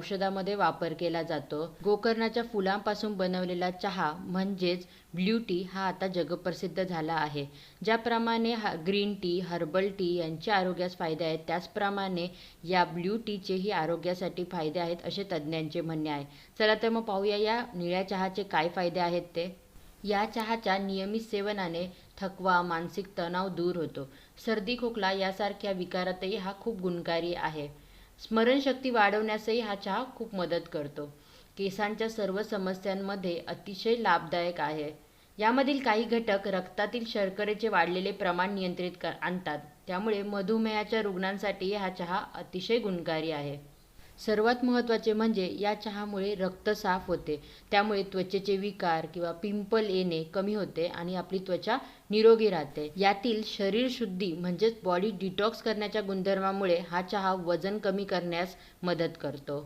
औषधामध्ये वापर केला जातो. गोकर्णाच्या फुलांपासून बनवलेला चहा म्हणजेच ब्ल्यू टी हा आता जगप्रसिद्ध झाला आहे. ज्याप्रमाणे हा ग्रीन टी हर्बल टी यांचे आरोग्यास फायदे आहेत त्याचप्रमाणे या ब्ल्यू टीचेही आरोग्यासाठी फायदे आहेत असे तज्ज्ञांचे म्हणणे आहे. चला तर मग पाहूया या निळ्या चहाचे काय फायदे आहेत ते. या चहाच्या नियमित सेवनाने थकवा मानसिक तणाव दूर होतो. सर्दी खोकला यासारख्या विकारातही हा खूप गुणकारी आहे. स्मरणशक्ती वाढवण्यासही हा चहा खूप मदत करतो. केसांच्या सर्व समस्यांमध्ये अतिशय लाभदायक आहे. यामधील काही घटक रक्तातील शर्करेचे वाढलेले प्रमाण नियंत्रित कर आणतात. त्यामुळे मधुमेहाच्या रुग्णांसाठी हा चहा अतिशय गुणकारी आहे. सर्वात महत्त्वाचे म्हणजे या चहामुळे रक्त साफ होते. त्यामुळे त्वचेचे विकार किंवा पिंपल येणे कमी होते आणि आपली त्वचा निरोगी राहते. यातील शरीर शुद्धी म्हणजेच बॉडी डिटॉक्स करण्याच्या गुणधर्मामुळे हा चहा वजन कमी करण्यास मदत करतो.